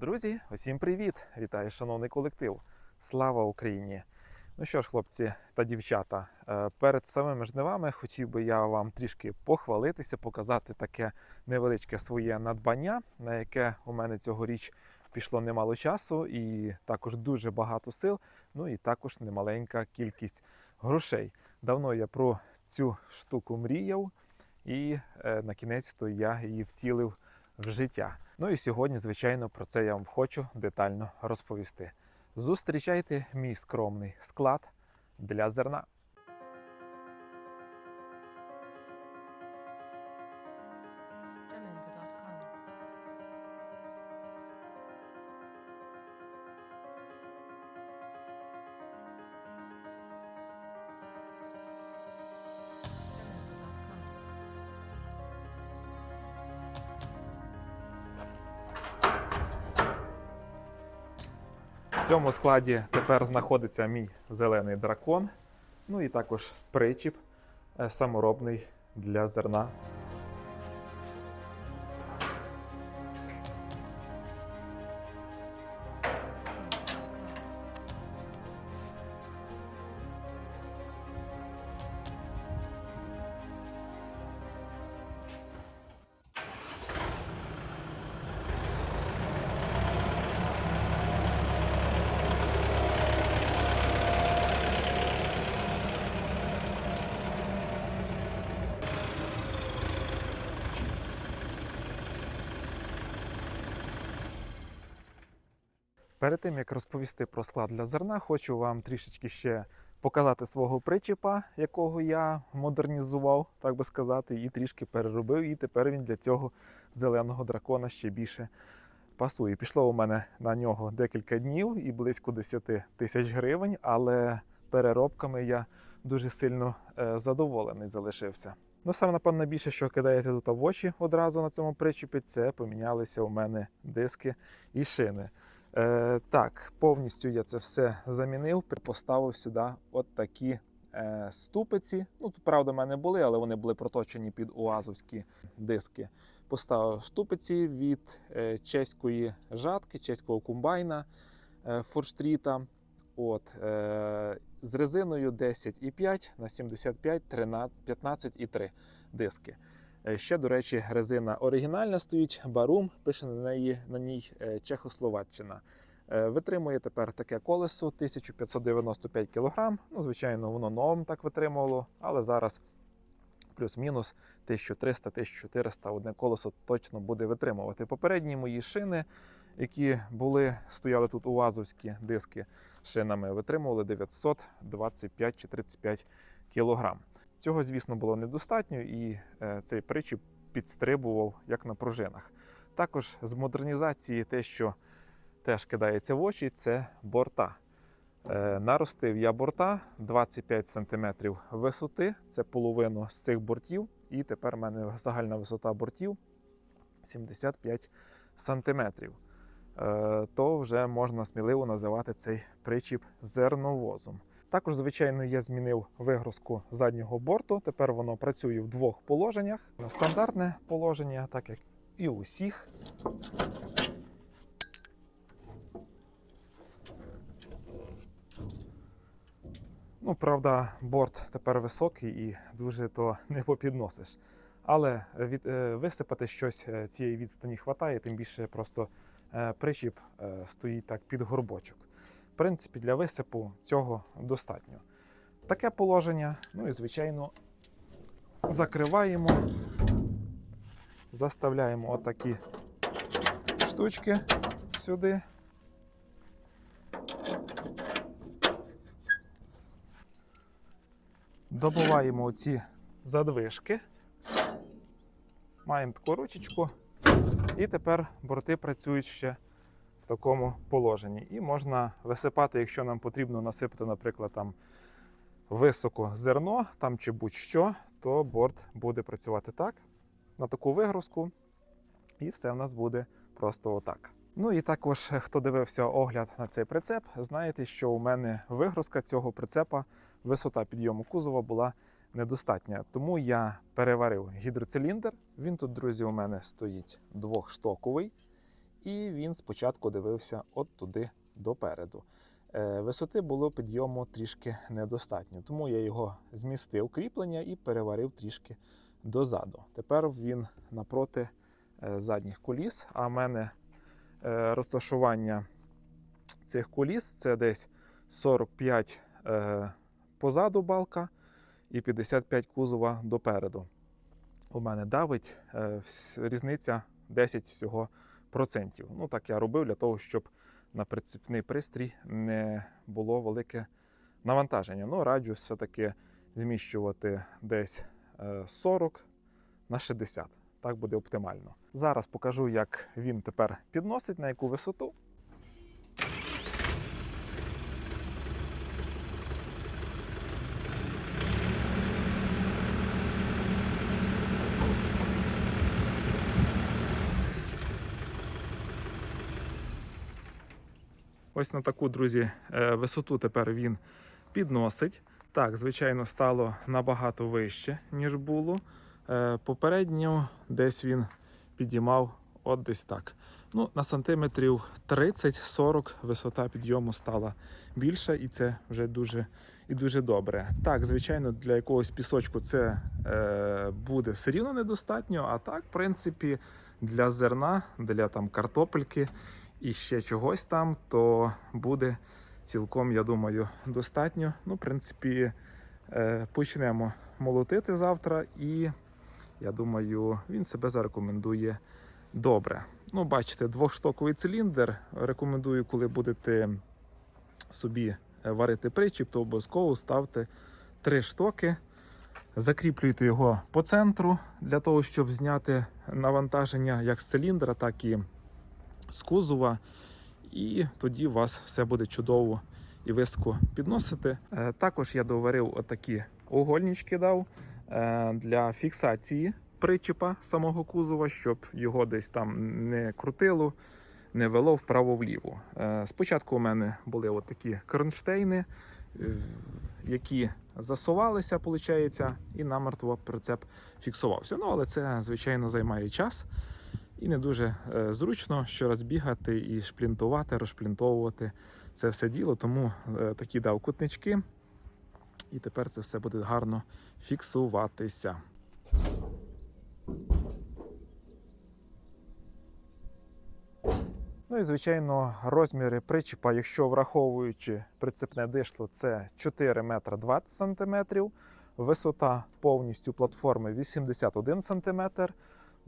Друзі, усім привіт! Вітаю, шановний колектив! Слава Україні! Ну що ж, хлопці та дівчата, е, перед самими жнивами хотів би я вам трішки похвалитися, показати таке невеличке своє надбання, на яке у мене цьогоріч пішло немало часу, і також дуже багато сил, ну і також немаленька кількість грошей. Давно я про цю штуку мріяв, і е, на кінець то я її втілив в життя. Ну і сьогодні, звичайно, про це я вам хочу детально розповісти. Зустрічайте мій скромний склад для зерна. Цьому складі тепер знаходиться мій зелений дракон, ну і також причіп е, саморобний для зерна. Перед тим як розповісти про склад для зерна, хочу вам трішечки ще показати свого причіпа, якого я модернізував, так би сказати, і трішки переробив. І тепер він для цього зеленого дракона ще більше пасує. Пішло у мене на нього декілька днів і близько 10 тисяч гривень, але переробками я дуже сильно е, задоволений залишився. Ну, саме, напевно, більше, що кидається тут в очі одразу на цьому причіпі, це помінялися у мене диски і шини. Е, так, повністю я це все замінив, поставив сюди от такі е, ступиці. Ну, тут, правда, в мене були, але вони були проточені під уазовські диски. Поставив ступиці від е, чеської жатки, чеського комбайна е, Форштріта. От, е, з резиною 10,5 на 75, 13, 15,3 диски. Е, Ще, до речі, резина оригінальна стоїть, Барум, пише на неї на ній е, Чехословаччина. Е, Витримує тепер таке колесо 1595 кг. Ну, звичайно, воно новим так витримувало, але зараз плюс-мінус 1300-1400 одне колесо точно буде витримувати. Попередні мої шини, які були, стояли тут увазовські диски шинами, витримували 925 чи 35 кілограм. Цього, звісно, було недостатньо, і е, цей причіп підстрибував як на пружинах. Також з модернізації, те, що теж кидається в очі, це борта. Е, наростив я борта 25 см висоти, це половину з цих бортів, і тепер в мене загальна висота бортів 75 см. Е, то вже можна сміливо називати цей причіп зерновозом. Також, звичайно, я змінив вигрузку заднього борту. Тепер воно працює в двох положеннях. Стандартне положення, так як і усіх. Ну, правда, борт тепер високий і дуже то не попідносиш. Але від, е, висипати щось е, цієї відстані хватає, тим більше просто е, причіп е, стоїть так під горбочок. Принципі, для висипу цього достатньо. Таке положення, ну і звичайно, закриваємо, заставляємо отакі штучки сюди. Добуваємо оці задвижки. Маємо таку ручечку. І тепер борти працюють ще такому положенні. І можна висипати, якщо нам потрібно насипати, наприклад, там високо зерно там чи будь-що, то борт буде працювати так, на таку вигрузку, і все в нас буде просто отак. Ну і також, хто дивився огляд на цей прицеп, знаєте, що у мене вигрузка цього прицепа, висота підйому кузова була недостатня. Тому я переварив гідроциліндр. Він тут, друзі, у мене стоїть двохштоковий. І він спочатку дивився от туди допереду. Е, Висоти було підйому трішки недостатньо, тому я його змістив кріплення і переварив трішки дозаду. Тепер він напроти е, задніх коліс, а в мене е, розташування цих коліс це десь 45 е, позаду балка і 55 кузова допереду. У мене давить різниця 10 всього. Ну так я робив для того, щоб на прицепний пристрій не було велике навантаження. Ну, раджу все-таки зміщувати десь е, 40 на 60. Так буде оптимально. Зараз покажу, як він тепер підносить, на яку висоту. Ось на таку, друзі, е, висоту тепер він підносить. Так, звичайно, стало набагато вище, ніж було. Е, Попередньо десь він підіймав от десь так. Ну, на сантиметрів 30-40 висота підйому стала більша, і це вже дуже і дуже добре. Так, звичайно, для якогось пісочку це е, буде все рівно недостатньо. А так, в принципі, для зерна, для там картопельки і ще чогось там, то буде цілком, я думаю, достатньо. Ну, в принципі, е, почнемо молотити завтра, і я думаю, він себе зарекомендує добре. Ну, бачите, двохштоковий циліндр. Рекомендую, коли будете собі е, варити причіп, то обов'язково ставте три штоки. Закріплюйте його по центру для того, щоб зняти навантаження як з циліндра, так і з кузова. І тоді у вас все буде чудово і високо підносити. Е, Також я доварив отакі угольнички дав е, для фіксації причіпа самого кузова, щоб його десь там не крутило, не вело вправо-вліво. Е, Спочатку у мене були отакі кронштейни, е, які засувалися, виходить, і намертво прицеп фіксувався. Ну, але це, звичайно, займає час. І не дуже е, зручно щораз бігати і шплінтувати, розшплінтовувати це все діло. Тому е, такі дав кутнички, і тепер це все буде гарно фіксуватися. Ну і звичайно, розміри причіпа, якщо враховуючи прицепне дишло, це 4 метра 20 сантиметрів, висота повністю платформи 81 сантиметр,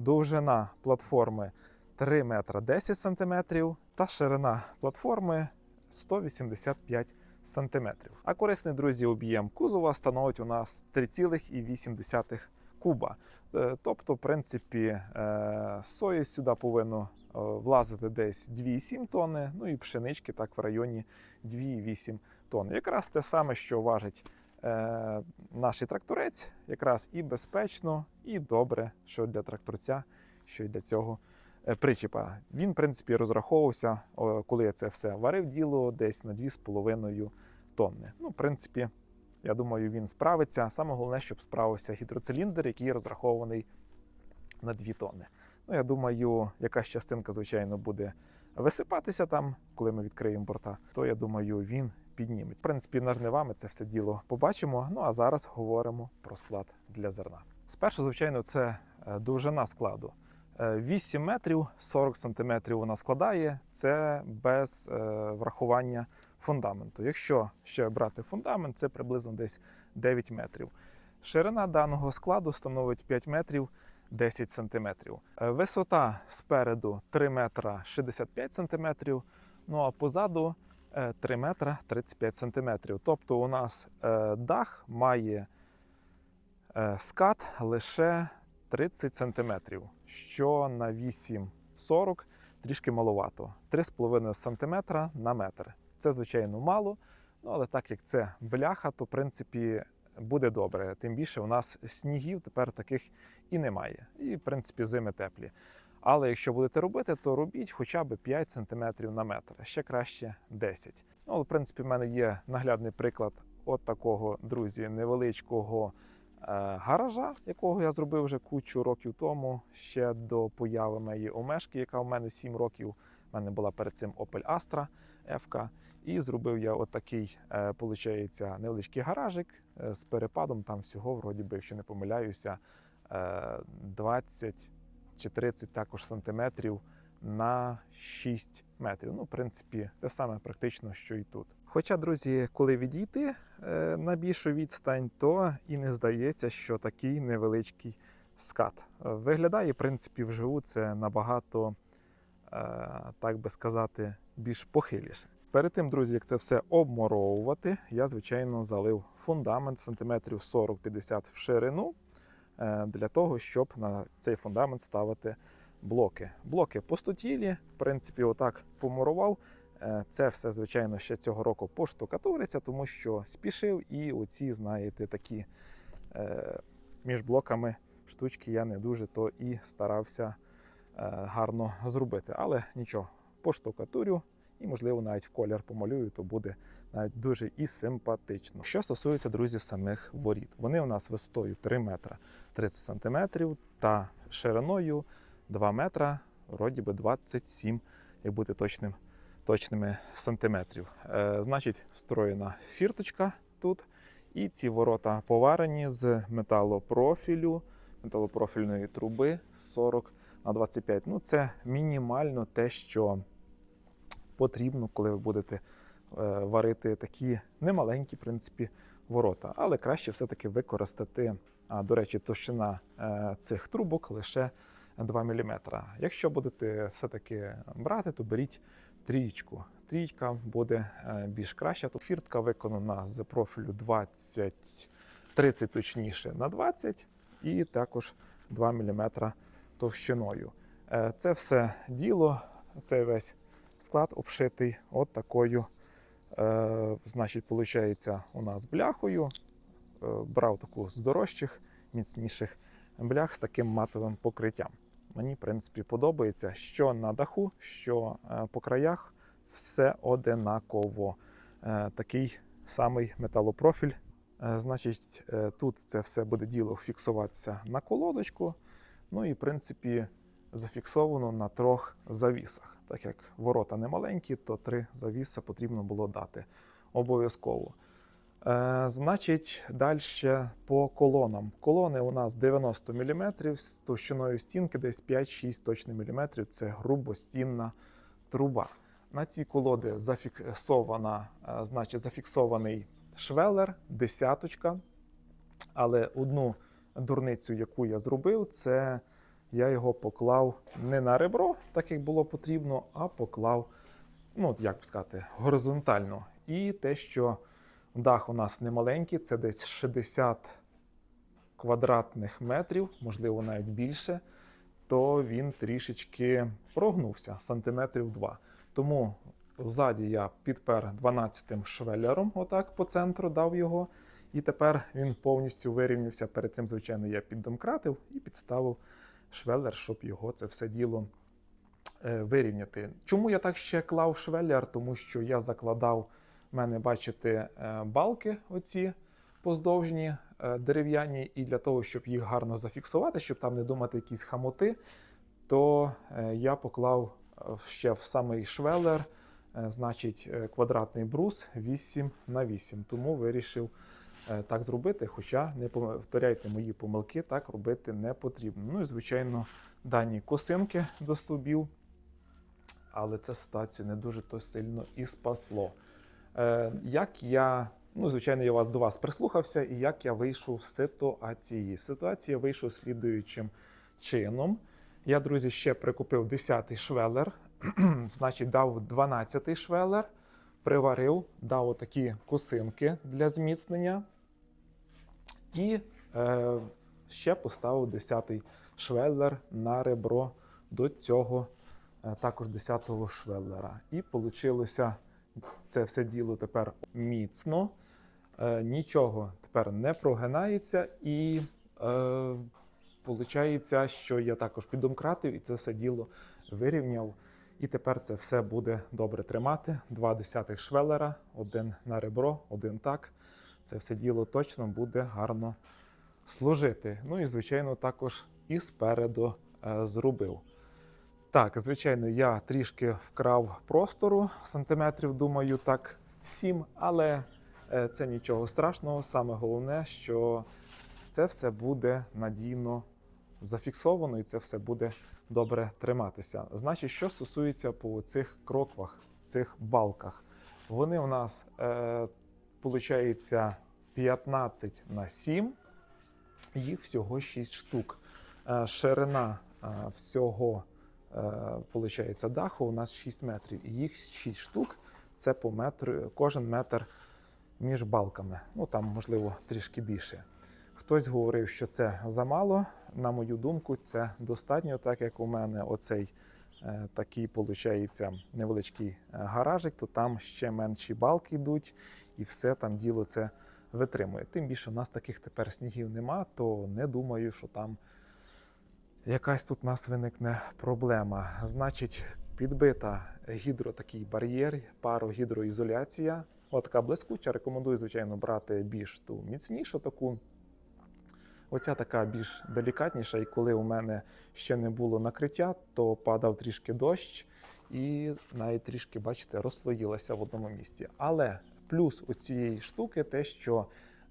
довжина платформи 3 метра 10 сантиметрів та ширина платформи 185 сантиметрів. А корисний, друзі, об'єм кузова становить у нас 3,8 куба. Е, Тобто, в принципі, е, сої сюди повинно е, влазити десь 2,7 тонни, ну і пшенички так в районі 2,8 тонн. Якраз те саме, що важить е, наш тракторець, якраз і безпечно, і добре, що для тракторця, що й для цього е, причіпа. Він, в принципі, розраховувався, коли я це все варив діло, десь на 2,5 тонни. Ну, в принципі, я думаю, він справиться. Саме головне, щоб справився гідроциліндр, який розрахований на 2 тонни. Ну, я думаю, якась частинка, звичайно, буде висипатися там, коли ми відкриємо борта, то я думаю, він підніметь. В принципі, на жнивами це все діло побачимо. Ну а зараз говоримо про склад для зерна. Спершу, звичайно, це е, довжина складу. Е, 8 метрів 40 сантиметрів вона складає. Це без е, врахування фундаменту. Якщо ще брати фундамент, це приблизно десь 9 метрів. Ширина даного складу становить 5 метрів 10 сантиметрів. Е, Висота спереду 3 метра 65 сантиметрів, ну а позаду е, 3 метра 35 сантиметрів. Тобто у нас е, дах має е, скат лише 30 сантиметрів, що на 8,40 трішки маловато. 3,5 сантиметра на метр. Це, звичайно, мало, ну, але так як це бляха, то в принципі буде добре. Тим більше у нас снігів тепер таких і немає. І, в принципі, зими теплі. Але якщо будете робити, то робіть хоча б 5 см на метр, ще краще 10. Ну, в принципі, в мене є наглядний приклад от такого, друзі, невеличкого гаража, якого я зробив вже кучу років тому, ще до появи моєї омешки, яка в мене 7 років. У мене була перед цим Opel Astra F. І зробив я отакий, е, получається, невеличкий гаражик е, з перепадом. Там всього, вроді би, якщо не помиляюся, е, 20 чи 30 також сантиметрів на 6 метрів. Ну, в принципі, те саме практично, що і тут. Хоча, друзі, коли відійти е, на більшу відстань, то і не здається, що такий невеличкий скат. Виглядає, в принципі, вживу це набагато, е, так би сказати, більш похиліше. Перед тим, друзі, як це все обмуровувати, я, звичайно, залив фундамент сантиметрів 40-50 в ширину для того, щоб на цей фундамент ставити блоки. Блоки пустотілі, в принципі, отак помурував. Е, Це все, звичайно, ще цього року поштукатуриться, тому що спішив, і оці, знаєте, такі е, між блоками штучки я не дуже то і старався е, гарно зробити. Але нічого, поштукатурю і, можливо, навіть в колір помалюю, то буде навіть дуже і симпатично. Що стосується, друзі, самих воріт, вони у нас висотою 3 метра 30 сантиметрів та шириною 2 метра, вроді би 27, як бути точним, точними сантиметрів. Е, значить, встроєна фірточка тут. І ці ворота поварені з металопрофілю, металопрофільної труби 40 на 25. Ну, це мінімально те, що потрібно, коли ви будете е, варити такі немаленькі, в принципі, ворота. Але краще все-таки використати, до речі, товщина е, цих трубок лише 2 мм. Якщо будете все-таки брати, то беріть трієчку. Трійка буде е, більш краща. Тут фіртка виконана з профілю 20, 30 точніше на 20 і також 2 мм товщиною. Це все діло, цей весь склад обшитий от такою, е, значить, виходить, у нас бляхою. Е, брав таку з дорожчих, міцніших блях з таким матовим покриттям. Мені, в принципі, подобається, що на даху, що е, по краях все одинаково. Е, Такий самий металопрофіль. Е, Значить, е, тут це все буде діло фіксуватися на колодочку. Ну і, в принципі, зафіксовано на трьох завісах. Так як ворота не маленькі, то три завіса потрібно було дати обов'язково. Е, значить, далі по колонам. Колони у нас 90 мм з товщиною стінки десь 5-6 точно мм. Це грубостінна труба. На ці колоди зафіксована, е, значить, зафіксований швелер, десяточка. Але одну дурницю, яку я зробив, це я його поклав не на ребро, так як було потрібно, а поклав, ну, як би сказати, горизонтально. І те, що Дах у нас не маленький, це десь 60 квадратних метрів, можливо, навіть більше, то він трішечки прогнувся сантиметрів 2. Тому ззаді я підпер 12-тим швелером, отак по центру дав його. І тепер він повністю вирівнявся. Перед тим, звичайно, я піддомкратив і підставив швелер, щоб його це все діло е, вирівняти. Чому я так ще клав швелер? Тому що я закладав в мене, бачите, е, балки оці поздовжні е, дерев'яні, і для того, щоб їх гарно зафіксувати, щоб там не думати якісь хамоти, то я поклав ще в самий швелер, е, значить, квадратний брус 8 на 8. Тому вирішив так зробити. Хоча не повторяйте мої помилки, так робити не потрібно. Ну і звичайно, дані косинки до стовбів, але це ситуацію не дуже то сильно і спасло. Е, як я, ну, звичайно, я вас до вас прислухався, і як я вийшов з ситуації. Ситуація вийшов слідуючим чином. Я, друзі, ще прикупив 10-й швелер, значить, дав 12-й швелер, приварив, дав отакі косинки для зміцнення. І е, ще поставив 10-й швеллер на ребро до цього е, також 10-го швеллера. І вийшло це все діло тепер міцно, е, нічого тепер не прогинається, і е, що я також підомкратив і це все діло вирівняв. І тепер це все буде добре тримати. Два десятих швелера, один на ребро, один так. Це все діло точно буде гарно служити. Ну і, звичайно, також і спереду е, зробив. Так, звичайно, я трішки вкрав простору, сантиметрів, думаю, так 7, але е, це нічого страшного. Саме головне, що це все буде надійно зафіксовано і це все буде добре триматися. Значить, що стосується по цих кроквах, цих балках, вони у нас е, виходить 15 на 7, їх всього 6 штук. Е, ширина е, всього е, виходить, даху у нас 6 метрів, і їх 6 штук це по метру, кожен метр між балками. Ну там, можливо, трішки більше. Хтось говорив, що це замало. На мою думку, це достатньо, так як у мене оцей такий, виходить, невеличкий е, гаражик, то там ще менші балки йдуть, і все там діло це витримує. Тим більше в нас таких тепер снігів нема, то не думаю, що там якась тут у нас виникне проблема. Значить, підбита гідро такий бар'єр, парогідроізоляція. От така блискуча. Рекомендую, звичайно, брати більш ту міцнішу таку. Оця така більш делікатніша, і коли у мене ще не було накриття, то падав трішки дощ, і навіть трішки, бачите, розслоїлася в одному місці. Але плюс у цієї штуки те, що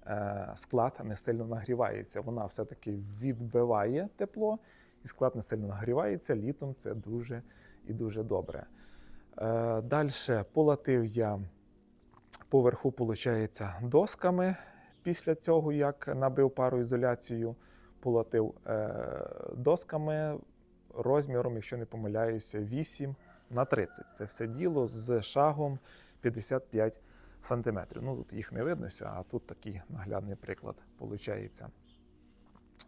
е, склад не сильно нагрівається. Вона все-таки відбиває тепло, і склад не сильно нагрівається. Літом це дуже і дуже добре. Е, Далі полатив я поверху, виходить, досками. Після цього, як набив пароізоляцію, полатив е, досками розміром, якщо не помиляюся, 8 на 30. Це все діло з шагом 55 сантиметрів. Ну, тут їх не видно, а тут такий наглядний приклад виходить.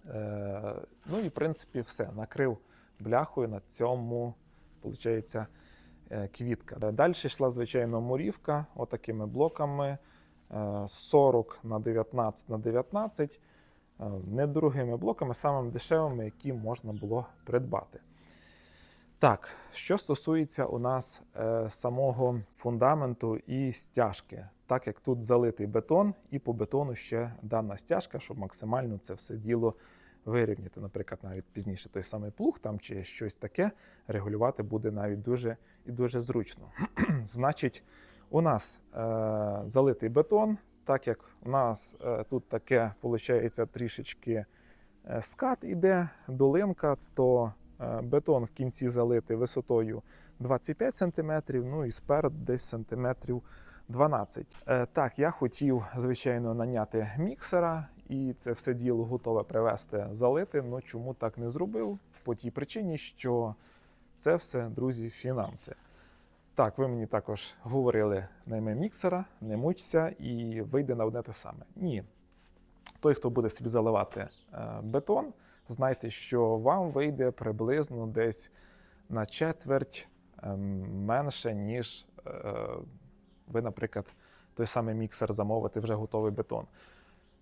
Е, ну і в принципі все. Накрив бляхою на цьому, виходить, е, квітка. Далі йшла, звичайно, мурівка, отакими блоками. Е, 40 на 19 на 19 е, недорогими блоками, самими дешевими, які можна було придбати. Так, що стосується у нас е, самого фундаменту і стяжки, так як тут залитий бетон, і по бетону ще дана стяжка, щоб максимально це все діло вирівняти. Наприклад, навіть пізніше той самий плуг там чи щось таке регулювати буде навіть дуже і дуже зручно. Значить, у нас е, залитий бетон, так як у нас е, тут таке, виходить, трішечки е, скат іде, долинка, то е, бетон в кінці залитий висотою 25 см, ну і спереду десь сантиметрів 12. Е, так, я хотів, звичайно, наняти міксера і це все діло готове привезти залити. Ну чому так не зробив? По тій причині, що це все, друзі, фінанси. Так, ви мені також говорили, найми міксера, не мучся і вийде на одне те саме. Ні. Той, хто буде собі заливати е, бетон, знайте, що вам вийде приблизно десь на четверть е, менше, ніж е, ви, наприклад, той самий міксер замовите вже готовий бетон.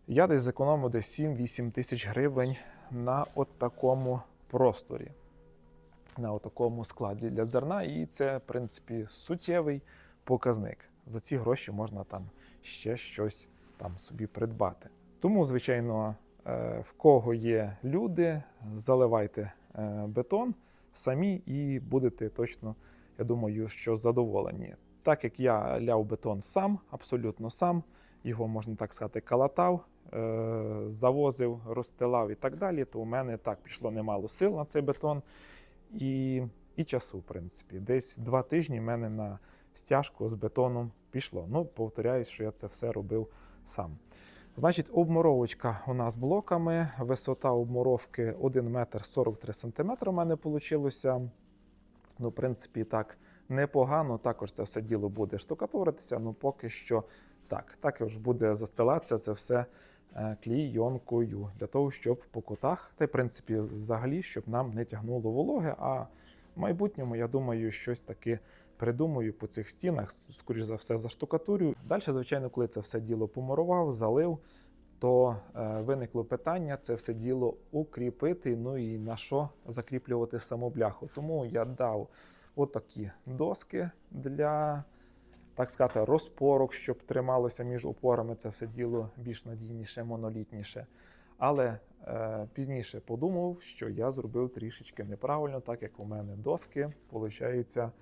Я десь зекономив десь 7-8 тисяч гривень на от такому просторі на такому складі для зерна, і це, в принципі, суттєвий показник. За ці гроші можна там ще щось там собі придбати. Тому, звичайно, е, в кого є люди, заливайте е, бетон самі і будете точно, я думаю, що задоволені. Так як я ляв бетон сам, абсолютно сам, його можна так сказати, калатав, е, завозив, розстилав і так далі, то у мене так пішло немало сил на цей бетон і, і часу, в принципі. Десь два тижні в мене на стяжку з бетоном пішло. Ну, повторяюсь, що я це все робив сам. Значить, обмуровочка у нас блоками. Висота обмуровки 1 метр 43 сантиметри у мене вийшло. Ну, в принципі, так непогано. Також це все діло буде штукатуритися. Ну, поки що так. Також буде застилатися це все клійонкою для того, щоб по кутах, та й в принципі, взагалі, щоб нам не тягнуло вологи. А в майбутньому, я думаю, щось таки придумаю по цих стінах, скоріш за все, заштукатурю. Далі, звичайно, коли це все діло помурував, залив, то е, виникло питання це все діло укріпити. Ну і на що закріплювати саму бляху. Тому я дав отакі доски для так сказати, розпорок, щоб трималося між опорами це все діло більш надійніше, монолітніше. Але е, пізніше подумав, що я зробив трішечки неправильно, так як у мене доски получаються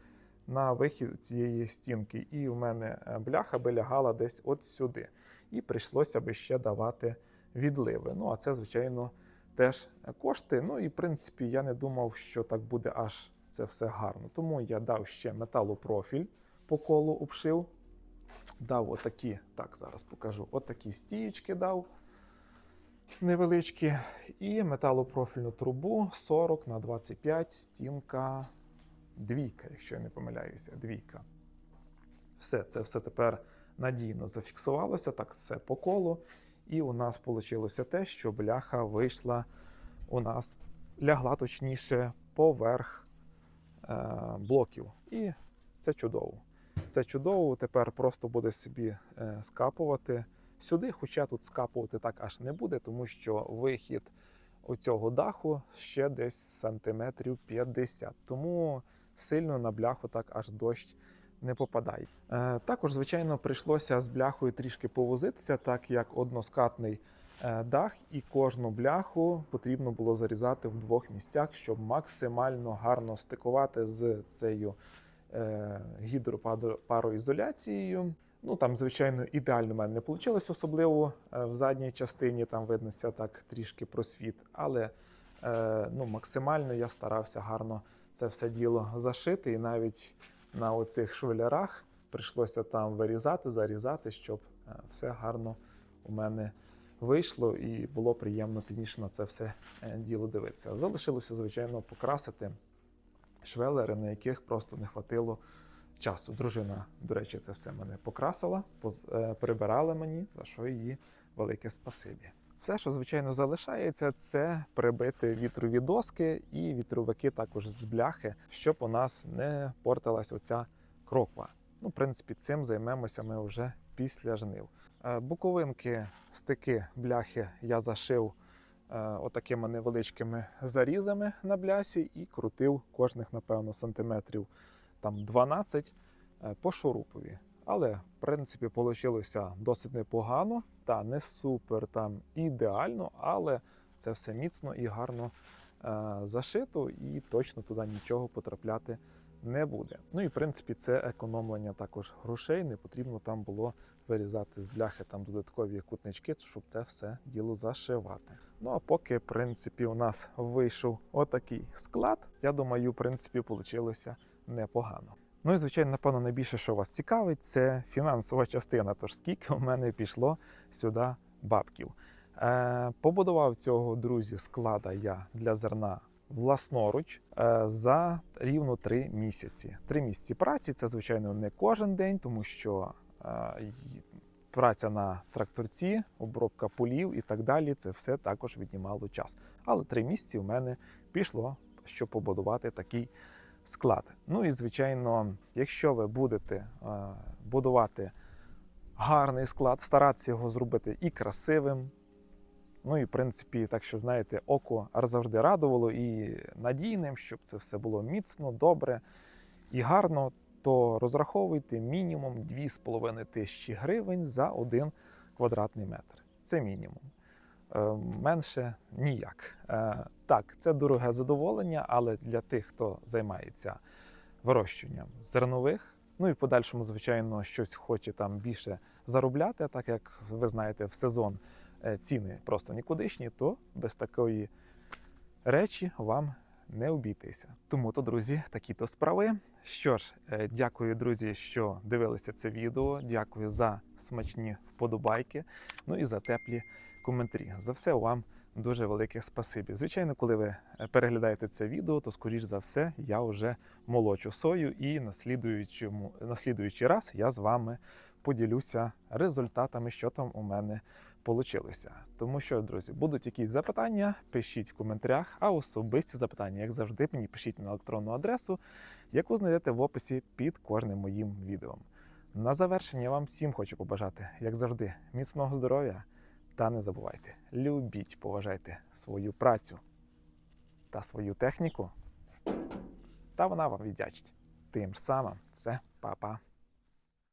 на вихід цієї стінки. І у мене е, бляха би лягала десь от сюди. І прийшлося би ще давати відливи. Ну, а це, звичайно, теж кошти. Ну і в принципі я не думав, що так буде аж це все гарно. Тому я дав ще металопрофіль по колу обшив. Дав отакі, так, зараз покажу, отакі стієчки дав невеличкі. І металопрофільну трубу 40 на 25, стінка двійка, якщо я не помиляюся, двійка. Все, це все тепер надійно зафіксувалося, так все по колу. І у нас вийшло те, що бляха вийшла, у нас лягла точніше поверх е, блоків. І це чудово. Це чудово. Тепер просто буде собі е, скапувати сюди, хоча тут скапувати так аж не буде, тому що вихід оцього даху ще десь сантиметрів 50. Тому сильно на бляху так аж дощ не попадає. Е, також, звичайно, прийшлося з бляхою трішки повозитися, так як односкатний е, дах, і кожну бляху потрібно було зарізати в двох місцях, щоб максимально гарно стикувати з цією гідропароізоляцією. Ну там, звичайно, ідеально в мене не вийшло, особливо е, в задній частині там виднося так трішки просвіт. Але е, ну, максимально я старався гарно це все діло зашити, і навіть на оцих швелярах прийшлося там вирізати, зарізати, щоб е, все гарно у мене вийшло, і було приємно пізніше на це все е, діло дивитися. Залишилося, звичайно, покрасити швелери, на яких просто не хватило часу. Дружина, до речі, це все мене покрасила, поз- е, прибирала мені, за що її велике спасибі. Все, що звичайно залишається, це прибити вітрові доски і вітровики також з бляхи, щоб у нас не портилась оця кроква. Ну, в принципі, цим займемося ми вже після жнив. Е, Буковинки, стики бляхи я зашив отакими невеличкими зарізами на блясі і крутив кожних, напевно, сантиметрів там 12 е, по шурупові. Але, в принципі, вийшло досить непогано, та не супер там ідеально, але це все міцно і гарно е, зашито, і точно туди нічого потрапляти не буде. Ну і в принципі, це економлення також грошей. Не потрібно там було вирізати з бляхи там додаткові кутнички, щоб це все діло зашивати. Ну а поки, в принципі, у нас вийшов отакий склад, я думаю, в принципі, вийшло непогано. Ну і звичайно, напевно, найбільше, що вас цікавить, це фінансова частина. Тож скільки у мене пішло сюди бабків. Е, побудував цього друзі склада я для зерна власноруч е, за рівно три місяці. Три місяці праці це, звичайно, не кожен день, тому що е, праця на тракторці, обробка полів і так далі. Це все також віднімало час. Але три місяці в мене пішло, щоб побудувати такий склад. Ну і звичайно, якщо ви будете будувати гарний склад, старатися його зробити і красивим. Ну і в принципі, так щоб знаєте, око завжди радувало і надійним, щоб це все було міцно, добре і гарно, то розраховуйте мінімум 2,5 тисячі гривень за один квадратний метр. Це мінімум. Е, менше ніяк. Е, так, це дороге задоволення, але для тих, хто займається вирощуванням зернових, ну і в подальшому, звичайно, щось хоче там більше заробляти, так як ви знаєте, в сезон ціни просто нікудишні, то без такої речі вам не обійтися. Тому то, друзі, такі то справи. Що ж, е, дякую, друзі, що дивилися це відео. Дякую за смачні вподобайки, ну і за теплі коментарі. За все вам дуже велике спасибі. Звичайно, коли ви е, переглядаєте це відео, то скоріш за все я вже молочу сою, і на слідуючому, на слідуючий раз я з вами поділюся результатами, що там у мене получилося. Тому що, друзі, будуть якісь запитання, пишіть в коментарях, а особисті запитання, як завжди, мені пишіть на електронну адресу, яку знайдете в описі під кожним моїм відео. На завершення вам всім хочу побажати, як завжди, міцного здоров'я. Та не забувайте, любіть, поважайте свою працю та свою техніку, та вона вам віддячить. Тим самим, все, па-па.